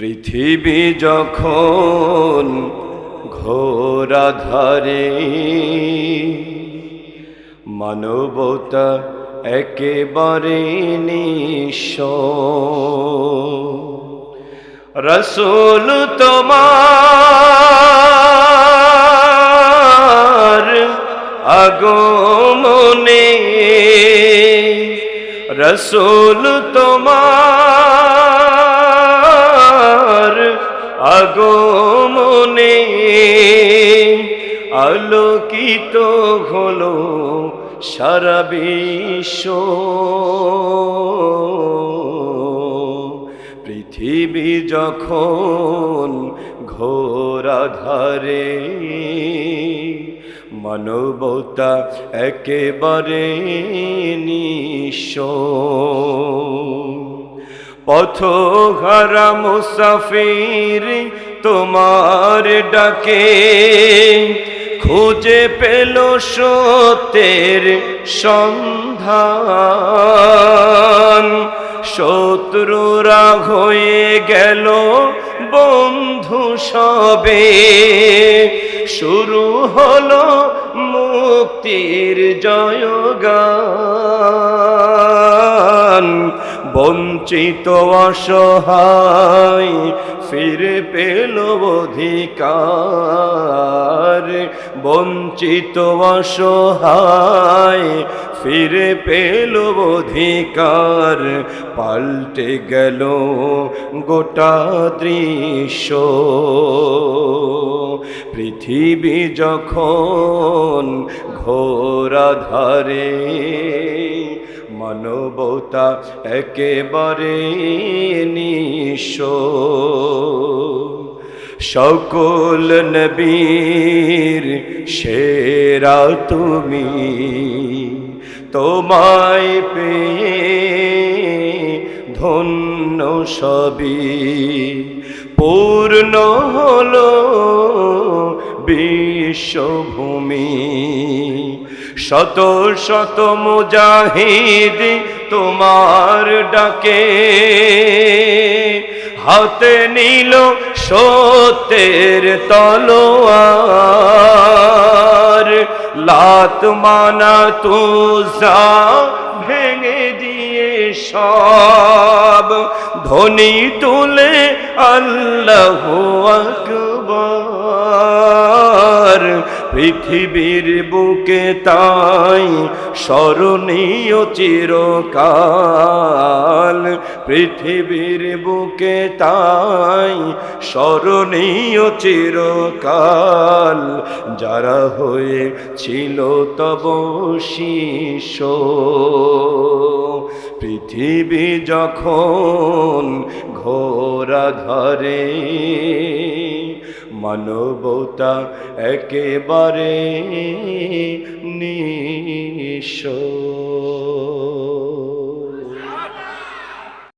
পৃথিবী যখন ঘোরা ধরে মানবতা একেবারে নিঃস রসুল তোমার আগমনে রসুল তোমার আগমনে আলোকিত হলো সারা বিশ্ব। পৃথিবী যখন ঘোরা ধারে মানবতা একেবারে নিঃস্ব। পথহারা মুসাফির তোমার ডাকে খুঁজে পেল সত্যের সন্ধান। শত্রুরা হয়ে গেল বন্ধু সবে। শুরু হলো মুক্তির জয়গান। বঞ্চিত অসহায় ফিরে পেল অধিকার। বঞ্চিত অসহায় ফিরে পেল অধিকার। পাল্টে গেল গোটা দৃশ্য। পৃথিবী যখন ঘোরা ধারে মানবতা একেবারে নিঃস্ব সকল নবীর সেরা তুমি তোমায় পেয়ে ধন্য সবই। পূর্ণ হলো বিশ্বভূমি। শত শত মুজাহিদ তোমার ডাকে। হাতে নিল সত্যের তলোয়ার, লাত মানা তুজা ভেঙে দিয়ে সব। ধ্বনি তুলে আল্লাহ আকবার। পৃথিবীর বুকে তাই স্মরণীয় চিরকাল। পৃথিবীর বুকে তাই স্মরণীয় চিরকাল। যারা হয়ে ছিল তব শিষ্য। পৃথিবী যখন ঘোরা ধরে মানবতা একেবারে নিঃস্ব।